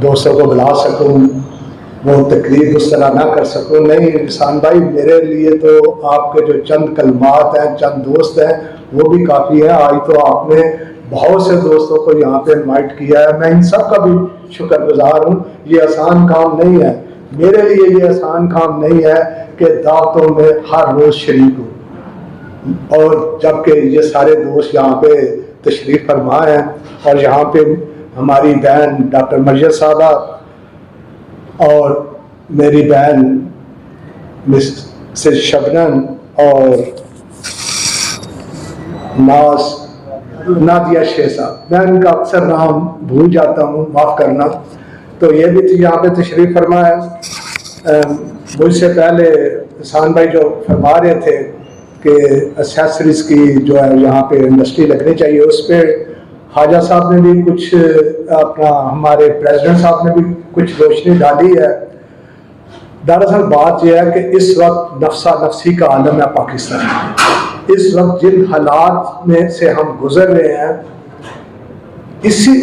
दोस्तों को बुला सकूँ, वो तकरीर उस तरह ना कर सकूँ। नहीं, इंसान भाई, मेरे लिए तो आपके जो चंद कलमात हैं, चंद दोस्त हैं, वो भी काफ़ी है। आज तो आपने बहुत से दोस्तों को यहाँ पे इनवाइट किया है। मैं इन सब का भी शुक्रगुजार हूँ। ये आसान काम नहीं है। मेरे लिए ये आसान काम नहीं है कि दावतों में हर रोज़ शरीक हूँ। और जबकि ये सारे दोस्त यहाँ पे तशरीफ़ फरमा हैं और यहाँ पे हमारी बहन डॉक्टर मरियम साहबा और मेरी बहन मिस शबनम और नाज नादिया शेख साहब। मैं इनका अक्सर नाम भूल जाता हूँ, माफ़ करना। तो ये भी यहाँ पे तशरीफ़ फरमा है मुझसे पहले हसान भाई जो फरमा रहे थे कि एसेसरीज की जो है यहाँ पे इंडस्ट्री लगनी चाहिए, उस पर हाजा साहब ने भी कुछ अपना हमारे प्रेसिडेंट साहब ने भी कुछ रोशनी डाली है। दरअसल बात यह है कि इस वक्त नफसा नफसी का आलम है पाकिस्तान इस वक्त जिन हालात में से हम गुजर रहे हैं, इसी,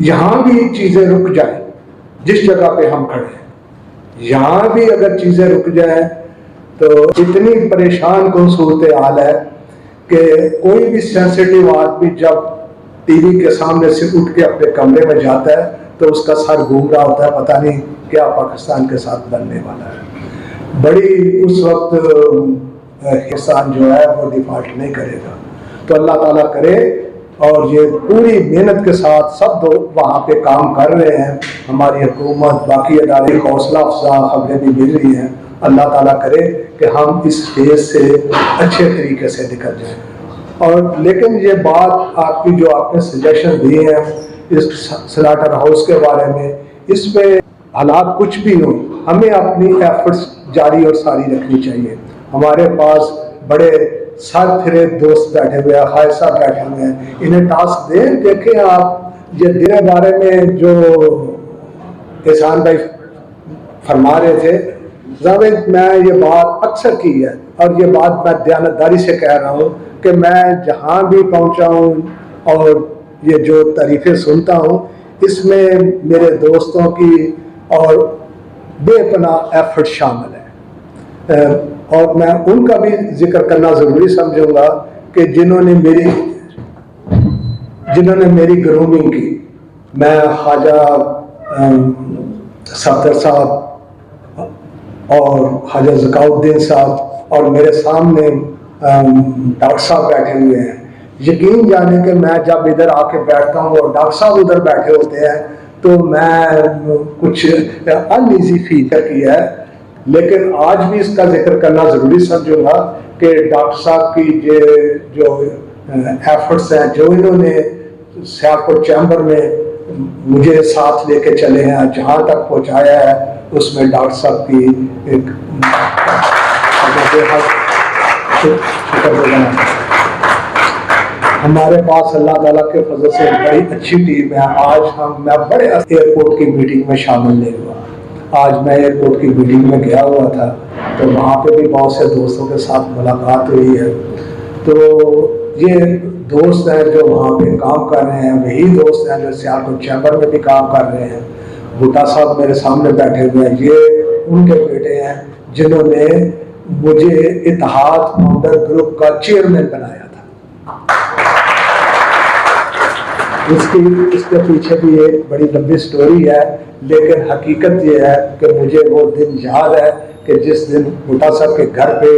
यहाँ भी चीज़ें रुक जाए, जिस जगह पे हम खड़े हैं। यहाँ भी अगर चीज़ें रुक जाए तो इतनी परेशान कौन सूरत हाल है कि कोई भी सेंसिटिव आदमी जब टीवी के सामने से उठ के अपने कमरे में जाता है तो उसका सर घूम रहा होता है, पता नहीं क्या पाकिस्तान के साथ बनने वाला है। बड़ी उस वक्त हिसान जो है, वो डिफ़ॉल्ट नहीं करेगा। तो अल्लाह ताला करे, और ये पूरी मेहनत के साथ सब दो वहाँ पे काम कर रहे हैं। हमारी हुकूमत, बाकी अदारे, हौसला अफजा खबरें भी मिल रही हैं। अल्लाह ताला करे कि हम इस फ़ेज़ से अच्छे तरीके से निकल जाएँ। और लेकिन ये बात आपकी जो आपने सजेशन दी है इस स्लाटर हाउस के बारे में इस पे हालात कुछ भी हों, हमें अपनी एफर्ट्स जारी और सारी रखनी चाहिए। हमारे पास बड़े सर फिरे दोस्त बैठे हुए हैं खायसा बैठे हुए हैं। इन्हें टास्क दें, देखें आप ये दिने बारे में जो किसान भाई फरमा रहे थे। जावेद मैं ये बात अक्सर की है। और ये बात मैं दयानतदारी से कह रहा हूँ कि मैं जहाँ भी पहुँचा हूँ और ये जो तारीफ़ें सुनता हूँ, इसमें मेरे दोस्तों की और बेपना एफर्ट शामिल है। और मैं उनका भी ज़िक्र करना ज़रूरी समझूँगा कि जिन्होंने मेरी जिन्होंने मेरी ग्रूमिंग की। मैं हाजा सफदर साहब और हाजा जकाउद्दीन साहब और मेरे सामने डॉक्टर साहब बैठे हुए हैं यकीन जाने कि मैं जब इधर आके बैठता हूँ और डॉक्टर साहब उधर बैठे होते हैं तो मैं कुछ अनईजी फील की है लेकिन आज भी इसका ज़िक्र करना ज़रूरी समझूँगा कि डॉक्टर साहब की ये जो एफर्ट्स हैं, जो इन्होंने सियालकोट चैम्बर में मुझे साथ लेके चले हैं, जहाँ तक पहुँचाया है, उसमें डॉक्टर साहब की एक। हमारे पास अल्लाह ताला के फजल से बड़ी अच्छी टीम है। आज हम, मैं बड़े एयरपोर्ट की मीटिंग में शामिल नहीं हुआ। आज मैं एयरपोर्ट की मीटिंग में गया हुआ था तो वहाँ पे भी बहुत से दोस्तों के साथ मुलाकात हुई है। तो ये दोस्त हैं जो वहाँ पे काम कर रहे हैं, वही दोस्त हैं जो सियालकोट चैम्बर में भी काम कर रहे हैं। भूटा साहब मेरे सामने बैठे हुए हैं। ये उनके बेटे हैं, जिन्होंने मुझे इतिहाद फाउंडर ग्रुप का चेयरमैन बनाया था। इसकी, इसके पीछे भी एक बड़ी लंबी स्टोरी है, लेकिन हकीकत ये है कि मुझे वो दिन याद है कि जिस दिन भुट्टा साहब के घर पे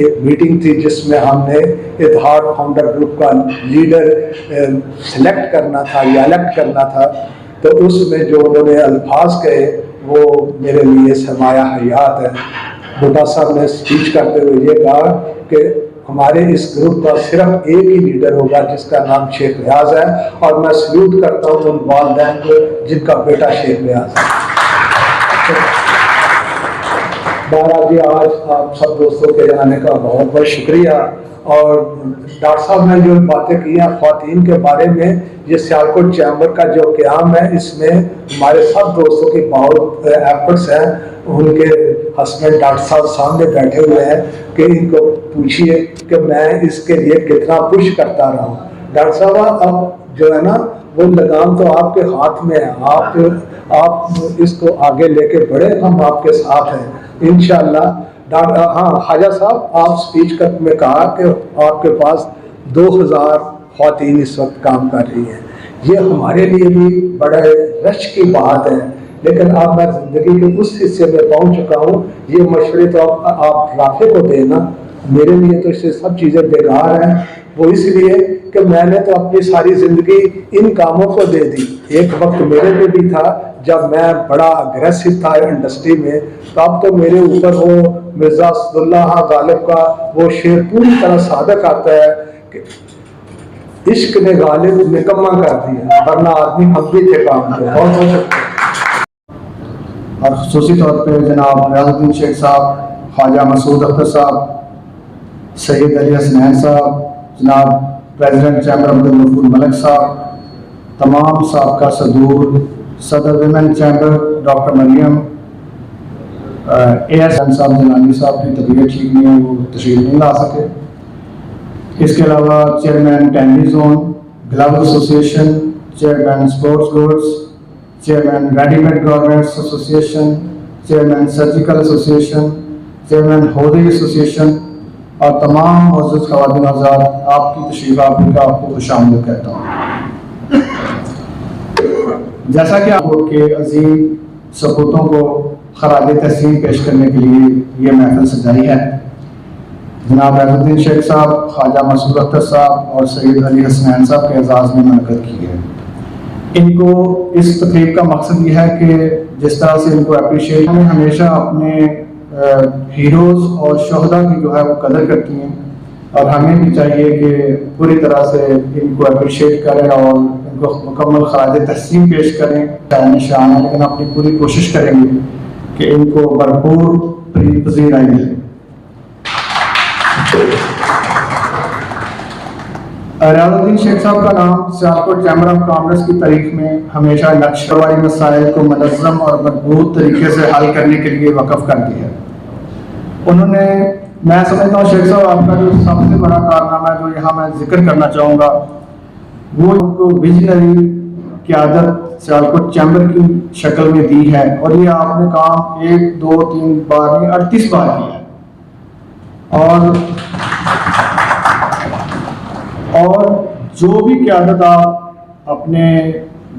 एक मीटिंग थी जिसमें हमने इतिहाद फाउंडर ग्रुप का लीडर सिलेक्ट करना था, या इलेक्ट करना था तो उसमें जो उन्होंने अल्फाज कहे, वो मेरे लिए सरमाया हयात है। भुट्टा साहब ने स्पीच करते हुए ये कहा कि हमारे इस ग्रुप का सिर्फ़ एक ही लीडर होगा, जिसका नाम शेख रियाज है। और मैं सल्यूट करता हूँ उन वालदेन को जिनका बेटा शेख रियाज है। बहरहाल जी आज आप सब दोस्तों के आने का बहुत बहुत शुक्रिया। और डॉक्टर साहब ने जो बातें की हैं खातन के बारे में, ये सियालकोट चैम्बर का जो क्याम है, इसमें हमारे सब दोस्तों की बहुत एफर्ट्स हैं। उनके हस्बैंड डॉक्टर साहब सामने बैठे हुए हैं कि इनको पूछिए कि मैं इसके लिए कितना पुश करता रहा हूँ। डॉक्टर साहब अब जो है ना, वो लगाम तो आपके हाथ में है। आप आप इसको आगे लेके बढ़े, हम आपके साथ हैं। इनशाला डॉक्टर हाँ ख्वाजा साहब आप स्पीच कर में कहा कि आपके पास 2000 खातन इस वक्त काम कर रही हैं। ये हमारे लिए भी बड़ा रश की बात है लेकिन अब मैं ज़िंदगी के उस हिस्से में पहुँच चुका हूँ। ये मशवरे तो आप, आप राफे को देना मेरे लिए तो इससे सब चीज़ें बेकार हैं। वो इसलिए कि मैंने तो अपनी सारी ज़िंदगी इन कामों को दे दी। एक वक्त मेरे पे भी था जब मैं बड़ा अग्रेसिव था इंडस्ट्री में, तब तो मेरे ऊपर वो मिर्ज़ा असदुल्ला गालिब का वो शेर पूरी तरह सादक आता है कि इश्क ने गालिब निकम्मा कर दिया, वरना आदमी हम भी थे काम बहुत बहुत शुक्रिया और खसूसी तौर पर जनाब रियाजुद्दीन शेख साहब, ख्वाजा मसूद अख्तर साहब, सैयद अली हसनैन साहब, जनाब प्रेसिडेंट चैम्बर अब्दुल मलिक साहब, तमाम सबका सदूर सदर women chamber doctor Mariam A S साहब जलानी साहब की तबीयत ठीक नहीं है वो तशरीफ़ नहीं ला सके। इसके अलावा chairman candy zone glove association chairman sports goods chairman readymade garments association chairman surgical association chairman होदी एसोसिएशन और तमाम मौजूद खवान आज़ाद, आपकी तशरीफ़ आपकी आपको खुश कहता हूँ। जैसा कि आप के अजीम सपूतों को खराज तहसीन पेश करने के लिए ये महफिल सजाई है। जनाब रहमुद्दीन शेख साहब, ख्वाजा मसूद अख्तर साहब और सैयद अली हसनैन साहब के एजाज़ में मनकद की है। इनको इस तकरीब का मकसद यह है कि जिस तरह से इनको अप्रिशिएट हमें हमेशा अपने हीरोज़ और शहदा की जो है वो कदर करती हैं। और हमें भी चाहिए कि पूरी तरह से इनको अप्रिशिएट करें और इनको मुकम्मल खराज तहसीन पेश करें निशान है, लेकिन अपनी पूरी कोशिश करेंगे कि इनको भरपूर पजीराई मिले। रियाजुद्दीन शेख साहब का नाम सियालकोट चैम्बर ऑफ़ कॉमर्स की तारीख में हमेशा नक्शवाई मसाइल को मनज़म और मज़बूत तरीके से हल करने के लिए वक़फ़ कर दिया उन्होंने, मैं समझता हूँ शेख साहब, आपका जो सबसे बड़ा कारनामा है, जो यहाँ मैं ज़िक्र करना चाहूँगा वो उनको विजनरी क्यादत सियालकोट चैम्बर की शक्ल में दी है और ये आपने काम एक, दो, तीन बार नहीं, अड़तीस बार किया और और जो भी क्यादत आप अपने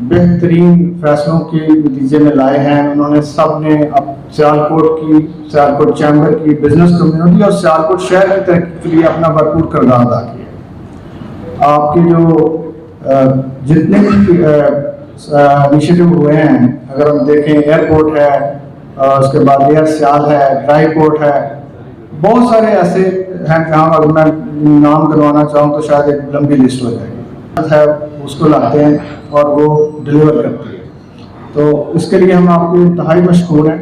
बेहतरीन फैसलों के नतीजे में लाए हैं, उन्होंने सबने अब सियालकोट की, सियालकोट चैम्बर की बिज़नेस कम्युनिटी और सियालकोट शहर की तरक्की के लिए अपना भरपूर किरदार अदा किया आपके जो जितने भी इनिशिएटिव हुए हैं, अगर हम देखें एयरपोर्ट है उसके बाद एयर सियाल है ड्राई पोर्ट है, बहुत सारे ऐसे हैं जहाँ अगर मैं नाम करवाना चाहूँ तो शायद एक लंबी लिस्ट हो जाएगी। है, उसको लाते हैं और वो डिलीवर करती है। तो इसके लिए हम आपको इंतहाई मशहूर हैं।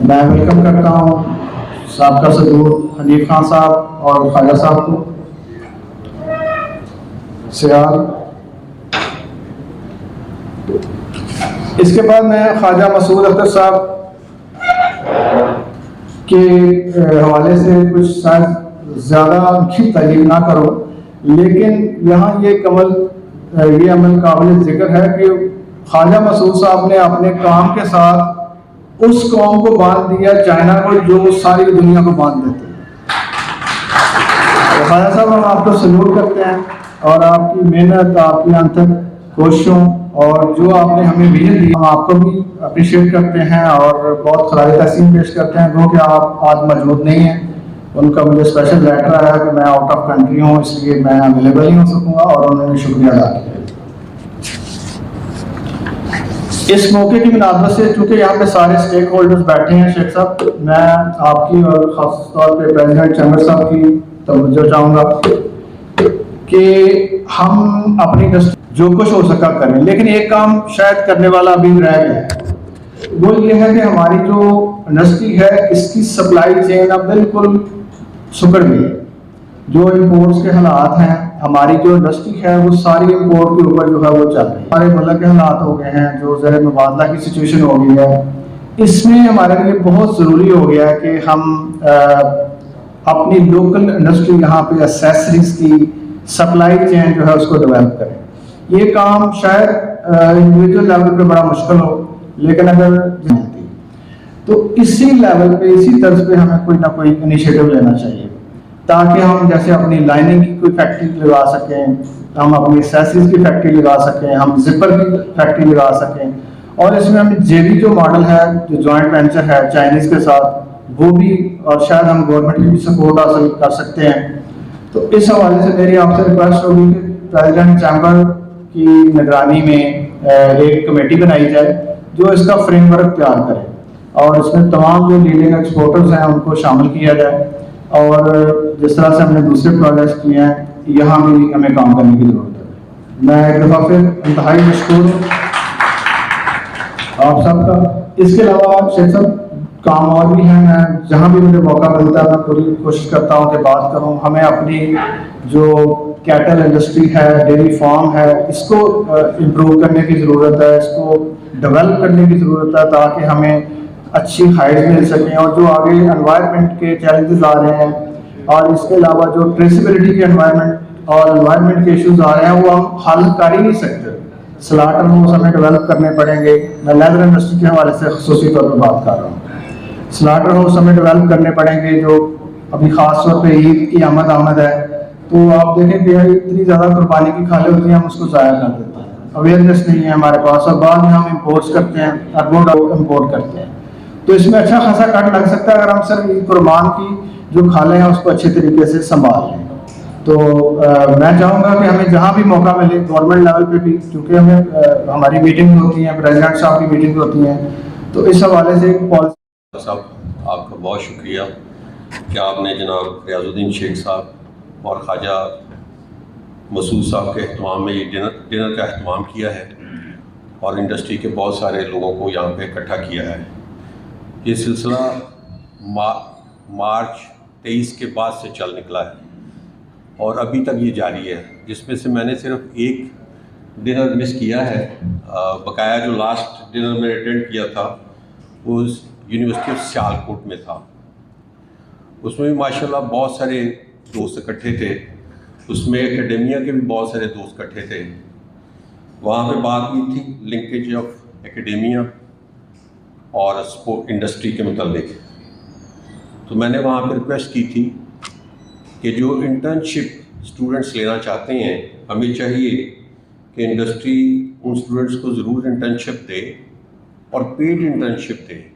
मैं वेलकम करता हूँ सबका सदूर, हनीफ खान साहब और ख्वाजा साहब को। सियाल। इसके बाद मैं ख्वाजा मसूद अख्तर साहब के हवाले से कुछ शायद ज़्यादा उनकी तारीफ़ ना करो, लेकिन यहाँ ये कमल ये अमल काबिल ज़िक्र है कि ख्वाजा मसूद साहब ने अपने काम के साथ उस कौम को बाँध दिया, चाइना को, जो सारी दुनिया को बाँध देते हैं। तो ख्वाजा साहब, हम आपको सल्यूट करते हैं। और आपकी मेहनत, आपकी अंतर कोशिशों और जो आपने हमें विजन दी, हम आपको भी अप्रिशिएट करते हैं और बहुत खराज तहसीन पेश करते हैं। जो कि आप आज मौजूद नहीं हैं, उनका मुझे स्पेशल लेटर आया कि मैं आउट ऑफ़ कंट्री हूँ, इसलिए मैं अवेलेबल नहीं हो सकूँगा और उन्होंने शुक्रिया अदा किया। इस मौके की मुनासबत से, चूँकि यहाँ पे सारे स्टेक होल्डर्स बैठे हैं, शेख साहब, मैं आपकी और खास तौर पे प्रेसिडेंट चैम्बर साहब की तवज्जो चाहूँगा। कि हम अपनी जो कुछ हो सका करें लेकिन एक काम शायद करने वाला अभी रह गया वो ये है कि हमारी जो इंडस्ट्री है इसकी सप्लाई चेन अब बिल्कुल सुकड़ गई। जो इम्पोर्ट्स के हालात हैं हमारी जो इंडस्ट्री है वो सारी इम्पोर्ट के ऊपर जो है वो चल रही है। हमारे मुल्क के हालात हो गए हैं जो ज़र मुबादला की सिचुएशन हो गई है। इसमें हमारे लिए बहुत ज़रूरी हो गया है कि हम अ, अपनी लोकल इंडस्ट्री यहाँ पे एसेसरीज की सप्लाई चेन जो है उसको डेवलप करें। ये काम शायद इंडिविजुअल लेवल पे बड़ा मुश्किल हो, लेकिन अगर तो इसी लेवल पे, इसी तर्ज पे हमें कोई ना कोई इनिशिएटिव लेना चाहिए, ताकि हम जैसे अपनी लाइनिंग की कोई फैक्ट्री लगा सकें, हम अपनी सेसिस की फैक्ट्री लगा सकें, हम जिपर की फैक्ट्री लगा सकें, और इसमें हम जेबी जो मॉडल है, जो जॉइंट वेंचर है चाइनीज़ के साथ, वो भी, और शायद हम गवर्नमेंट की भी सपोर्ट हासिल कर सकते हैं। तो इस हवाले से मेरी आपसे रिक्वेस्ट होगी कि प्रेसिडेंट चैम्बर की निगरानी में एक कमेटी बनाई जाए, जो इसका फ्रेमवर्क तैयार करे। और इसमें तमाम जो लीडिंग एक्सपोर्टर्स हैं, उनको शामिल किया जाए। और जिस तरह से हमने दूसरे प्रोजेक्ट्स किए हैं, यहाँ भी हमें काम करने की ज़रूरत है। मैं एक दफ़ा फिर इंतहाई मशहूर आप सबका। इसके अलावा शेख साहब काम और भी हैं, मैं जहाँ भी मुझे मौका मिलता है, मैं पूरी कोशिश करता हूँ कि बात करूँ। हमें अपनी जो कैटल इंडस्ट्री है डेयरी फार्म है, इसको इम्प्रूव करने की ज़रूरत है, इसको डेवलप करने की ज़रूरत है, ताकि हमें अच्छी हाइट मिल सकें और जो आगे एनवायरनमेंट के चैलेंजेस आ रहे हैं और इसके अलावा जो ट्रेसिबिलिटी के एनवायरनमेंट और एनवायरनमेंट के इश्यूज़ आ रहे हैं, वो हम हल कर ही नहीं सकते। स्लाटर हाउस हमें डेवलप करने पड़ेंगे। मैं लेदर इंडस्ट्री के हवाले से खसूसी तौर पर बात कर रहा हूँ। स्लाटर हाउस हमें डेवलप करने पड़ेंगे जो अभी खास तौर पे ईद की आमद आमद है तो आप देखें कि इतनी ज़्यादा कुर्बानी की खाले होती हैं हम उसको ज़ाया कर देते हैं। अवेयरनेस नहीं है हमारे पास और बाद में हम इम्पोर्ट्स करते हैं अरबों डॉलर इम्पोर्ट करते हैं। तो इसमें अच्छा खासा कट लग सकता है अगर हम सर कुर्बान की जो खाले हैं उसको अच्छे तरीके से संभाल लें। तो अ, मैं चाहूँगा कि हमें जहाँ भी मौका मिले गवर्नमेंट लेवल पे भी क्योंकि हमें अ, हमारी मीटिंग होती हैं प्रेसिडेंट साहब की मीटिंग होती हैं तो इस हवाले से पॉलिसी साहब आपका बहुत शुक्रिया। कि आपने जनाब रियाजुद्दीन शेख साहब और ख्वाजा मसूद साहब के अहतमाम में ये डिनर डिनर का अहतमाम किया है और इंडस्ट्री के बहुत सारे लोगों को यहाँ पे इकट्ठा किया है। ये सिलसिला मा, मार्च तेईस के बाद से चल निकला है और अभी तक ये जारी है जिसमें से मैंने सिर्फ़ एक डिनर मिस किया है। बकाया जो लास्ट डिनर मैंने अटेंड किया था वो यूनिवर्सिटी ऑफ़ सियालकोट में था। उसमें भी माशाल्लाह बहुत सारे दोस्त इकट्ठे थे। उसमें एकेडेमिया के भी बहुत सारे दोस्त इकट्ठे थे। वहाँ पे बात हुई थी लिंकेज ऑफ़ एकेडेमिया और स्पोर्ट इंडस्ट्री के मतलब तो मैंने वहाँ पे रिक्वेस्ट की थी कि जो इंटर्नशिप स्टूडेंट्स लेना चाहते हैं, हमें चाहिए कि इंडस्ट्री उन स्टूडेंट्स को ज़रूर इंटर्नशिप दे और पेड इंटर्नशिप दे।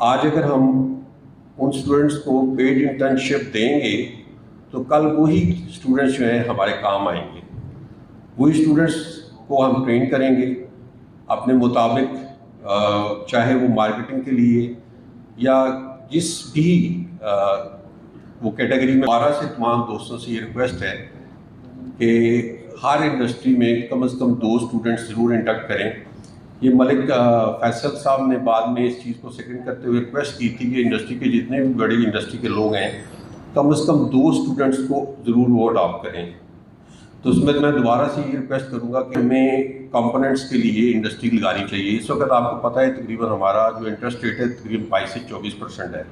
आज अगर हम उन स्टूडेंट्स को पेड इंटर्नशिप देंगे तो कल वही स्टूडेंट्स जो हैं हमारे काम आएँगे। वही स्टूडेंट्स को हम ट्रेन करेंगे अपने मुताबिक चाहे वो मार्केटिंग के लिए या जिस भी वो कैटेगरी में बारह से तमाम दोस्तों से ये रिक्वेस्ट है कि हर इंडस्ट्री में कम से कम दो स्टूडेंट्स ज़रूर इंडक्ट करें। ये मलिक फैसल साहब ने बाद में इस चीज़ को सेकंड करते हुए रिक्वेस्ट की थी कि इंडस्ट्री के जितने भी बड़ी इंडस्ट्री के लोग हैं, कम से कम दो स्टूडेंट्स को ज़रूर वो अडॉप्ट करें। तो उसमें मैं दोबारा से ये रिक्वेस्ट करूँगा कि हमें कंपोनेंट्स के लिए इंडस्ट्री लगानी चाहिए। इस वक्त आपको पता है तकरीबन हमारा जो इंटरेस्ट रेट है तकरीबन बाईस से चौबीस परसेंट है।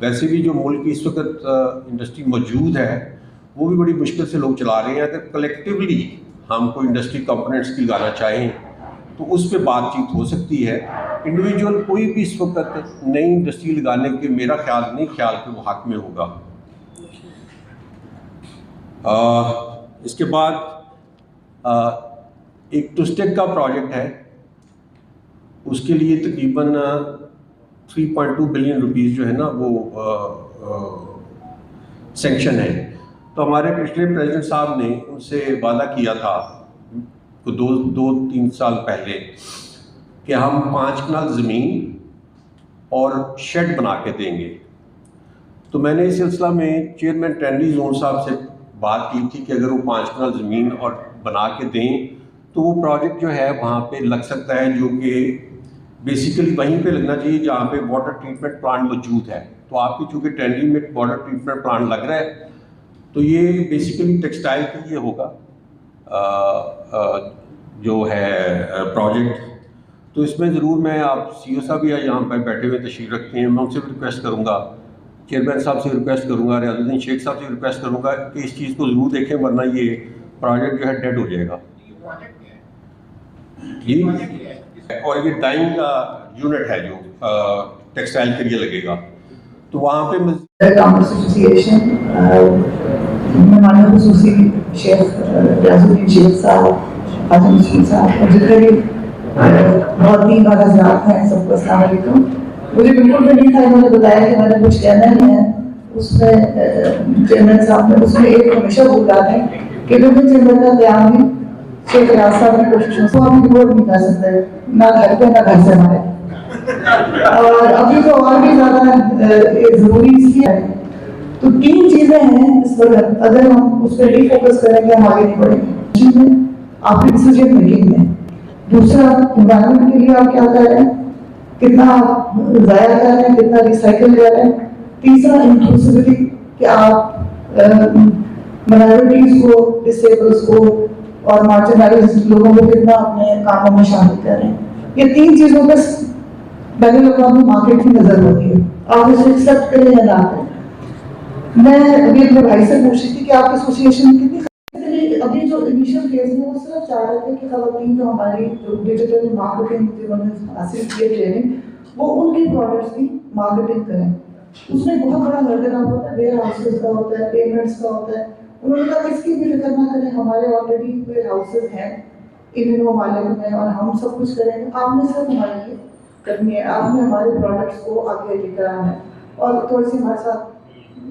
वैसे भी जो मुल्क इस वक्त इंडस्ट्री मौजूद है, वो भी बड़ी मुश्किल से लोग चला रहे हैं। अगर कलेक्टिवली हमको इंडस्ट्री कंपोनेंट्स की लगाना चाहें तो उस पर बातचीत हो सकती है। इंडिविजुअल कोई भी इस वक्त नई इंडस्ट्री लगाने के मेरा ख्याल नहीं ख्याल के वो हक में होगा। आ, इसके बाद आ, एक टुस्टेक का प्रोजेक्ट है। उसके लिए तकरीबन 3.2 बिलियन रुपीस जो है ना वो सेंक्शन है। तो हमारे पिछले प्रेसिडेंट साहब ने उनसे वादा किया था तो दो दो, तीन साल पहले कि हम पाँच कनाल ज़मीन और शेड बना के देंगे। तो मैंने इस सिलसिला में चेयरमैन ट्रेंडी जोन साहब से बात की थी कि अगर वो पाँच कनाल ज़मीन और बना के दें तो वो प्रोजेक्ट जो है वहाँ पे लग सकता है, जो कि बेसिकली वहीं पे लगना चाहिए जहाँ पे वाटर ट्रीटमेंट प्लांट मौजूद है। तो आपकी चूँकि ट्रेंडी में वाटर ट्रीटमेंट प्लांट लग रहा है तो ये बेसिकली टेक्सटाइल के लिए होगा। जो है प्रोजेक्ट तो इसमें ज़रूर मैं आप सी ओ साहब या यहाँ पर बैठे हुए तशरीफ़ रखते हैं। मैं उनसे भी रिक्वेस्ट करूँगा। चेयरमैन साहब से रिक्वेस्ट करूँगा रियाजुद्दीन शेख साहब से रिक्वेस्ट करूँगा कि इस चीज़ को ज़रूर देखें वरना ये प्रोजेक्ट जो है डेड हो जाएगा। जी? और ये डाइंग का यूनिट है जो टेक्सटाइल के लिए लगेगा। तो वहाँ पे कामर्स खसूसी शेख रियाजुद्दीन शेख साहब, आज़म मसूद साहब, और जितने भी खातन और हजरात हैं सबको वालेकुम। मुझे बिल्कुल भी नहीं था, इन्होंने बताया कि मैंने कुछ कहना ही है। उसमें चेयरमैन साहब ने उसमें एक हमेशा भूल रहा है कि विभिन्न चेयरमैन का क्याम भी शेख रियाज साहब की कोशिशों से हम इग्नोर नहीं कर सकते, ना घर पे, ना घर से हमारे। और अभी तो और भी ज़्यादा ज़रूरी इसलिए है तो तीन चीज़ें हैं इस वक्त, अगर हम उस पर नहीं फोकस करेंगे हम आगे नहीं बढ़ेंगे। आपकी डिसीज़न मेकिंग में दूसरा इन्वायरमेंट के लिए आप क्या कर रहे हैं? कितना जाया कर रहे हैं, कितना रिसाइकल कर रहे हैं? तीसरा इंक्लूसिविटी कि आप माइनॉरिटीज को डिसेबल्स को, और मार्जिनलाइज लोगों को कितना अपने कामों में शामिल कर रहे हैं। ये तीन चीज़ों पर लोगों को मार्केट की नज़र होती है। आप इसे एक्सेप्ट करें या ना करें? मैं अभी अपने भाई से पूछ रही थी कि आपकी एसोसिएशन कितनी अभी जो इनिशियल फ़ेज़ में वो सिर्फ़ चाह रहे थे कि खवातीन जो हमारी डिजिटल मार्केटिंग जिन्होंने हासिल की ट्रेनिंग वो उनकी प्रोडक्ट्स की मार्केटिंग करें। उसमें बहुत बड़ा हर्डल होता है वेयर हाउसेज का होता है पेमेंट्स का होता है। उन्होंने कहा, इसकी भी फ़िक्र ना करें, हमारे ऑलरेडी वेयर हाउसेज हैं इन ममालिक में और हम सब कुछ करेंगे। आपने सिर्फ़ हमारे लिए करनी है, आपने हमारे प्रोडक्ट्स को आगे लेकर आना है। और थोड़ी सी हमारे साथ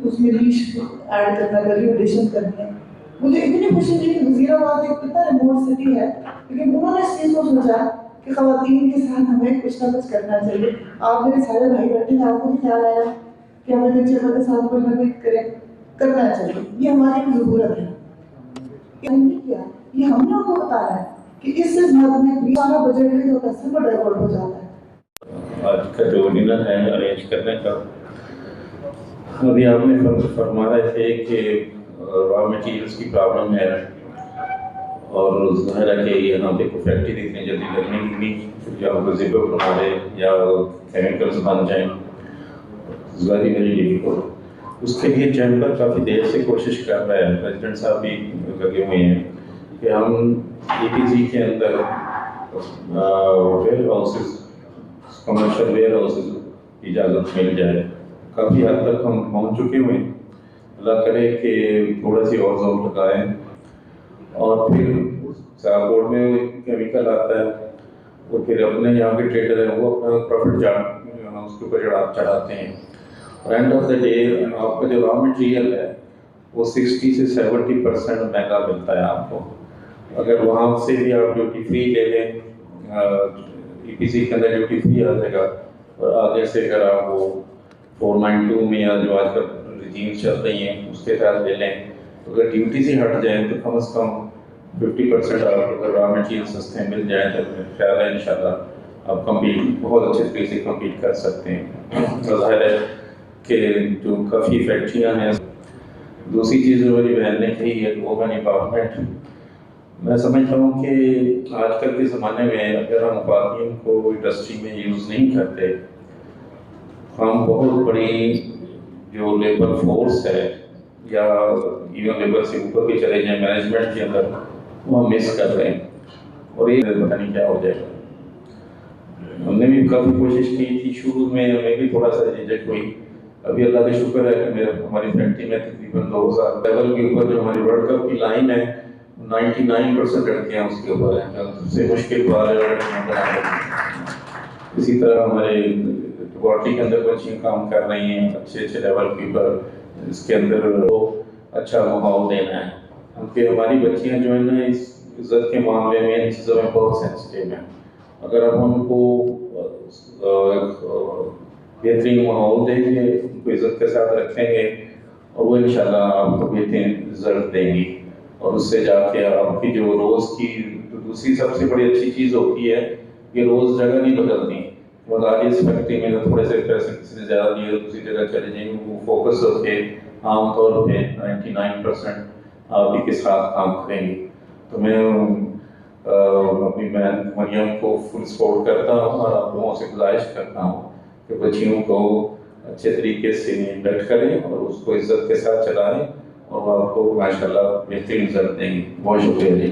उसमें नीश ऐड करना है वैल्यू एडिशन करनी है। मुझे इतनी खुशी थी कि वजीराबाद एक कितना रिमोट सिटी है, लेकिन उन्होंने इस चीज़ को सोचा कि खातन के साथ हमें कुछ ना कुछ करना चाहिए। आप मेरे सारे भाई बैठे हैं आपको भी ख्याल आया कि हमें बच्चे के साथ कोई ना कोई करें, करना चाहिए। ये हमारी ज़रूरत है। किया? ये हमने उनको बताया है कि इस इस मद में भी सारा बजट का जो पैसा वो डाइवर्ट हो जाता है। आज का जो डिनर है अरेंज करने का। अभी आपने फर- फरमा रहे थे कि रॉ मटेरियल्स की प्रॉब्लम है। और ज़ाहिर है कि यहाँ पे कोई फैक्ट्री इतनी जल्दी लगने की नहीं। या वो जिपर बना रहे या केमिकल्स बन जाएँ। वेरी वेरी डिफ़िकल्ट उसके लिए चैम्बर काफ़ी देर से कोशिश कर रहा है। प्रेसिडेंट साहब भी लगे हुए हैं कि हम ई के अंदर warehouses commercial warehouses इजाज़त मिल जाए। काफ़ी हद तक हम पहुँच चुके हुए अल्लाह करे कि थोड़ा सी और ज़ोर लगाएँ। और फिर बोर्ड में केमिकल आता है और फिर अपने यहाँ के ट्रेडर हैं, वो अपना प्रॉफिट जा उसके ऊपर चढ़ा, चढ़ाते हैं। और एंड ऑफ़ द डे आपका जो रॉ मटेरियल है, वो सिक्सटी से सेवेंटी परसेंट महँगा मिलता है आपको। अगर वहाँ से भी आप ड्यूटी फ्री ले लें ईपीसी के अंदर ड्यूटी फ्री आ जाएगा, और आगे से अगर आप वो फोर नाइन टू में या जो आजकल रिजीम चल रही हैं, उसके तहत ले लें। तो अगर ड्यूटी से हट जाए तो कम अज़ कम फिफ्टी परसेंट अगर रॉ मटीरियल सस्ते मिल जाए तो ख्याल है इंशाल्लाह आप कम्पीट बहुत अच्छे तरीके से कम्पीट कर सकते हैं। तो ज़ाहिर है कि जो काफ़ी फैक्ट्रियाँ हैं, दूसरी चीज़ जो मेरी बहन ने कही है वोमन एम्पावरमेंट मैं समझता हूँ कि आजकल के ज़माने में अगर हम खातन को इंडस्ट्री में यूज़ नहीं करते हम बहुत बड़ी जो लेबर फोर्स है, या इवन लेबर से ऊपर भी चले जाएँ मैनेजमेंट के अंदर वो हम मिस कर रहे हैं। और ये पता नहीं क्या हो जाएगा। हमने भी काफ़ी कोशिश की थी शुरू में हमें भी थोड़ा सा झिझक हुई। अभी अल्लाह का शुक्र है कि मेरे, हमारी फैक्ट्री में तकरीबन दो हज़ार लेवल के ऊपर जो हमारी वर्ल्ड कप की लाइन है 99 परसेंट लड़कियाँ उसके ऊपर हैं। सबसे मुश्किल है इसी तरह हमारे लेबॉर्ट्री के अंदर बच्चियाँ काम कर रही हैं, अच्छे अच्छे लेवल के इसके अंदर वो अच्छा माहौल देना है। क्योंकि हमारी बच्चियाँ जो है ना, इस इज़्ज़त के मामले में, इन चीज़ों में बहुत सेंसिटिव हैं। अगर हम उनको बेहतरीन माहौल देंगे, उनको इज़्ज़त के साथ रखेंगे, और वो इंशाल्लाह आपको बेहतरीन रिज़ल्ट देंगी। और उससे जाके आपकी जो रोज़ की दूसरी सबसे बड़ी अच्छी चीज़ होती है कि रोज़ जगह नहीं बदलती। मतलब इस फैक्ट्री में तो थोड़े से पैसे किसी ने ज़्यादा दिए दूसरी जगह चले जाएँगे, वो फोकस होके आमतौर पे 99 परसेंट ही के साथ काम करेंगे। तो मैं अपनी बहन मरियम को फुल सपोर्ट करता हूँ और आप लोगों से गुजारिश करता हूँ कि बच्चियों को अच्छे तरीके से इंडक्ट करें और उसको इज़्ज़त के साथ चलाएँ और आपको माशाल्लाह बेहतरीन रिज़ल्ट देंगे। बहुत शुक्रिया जी।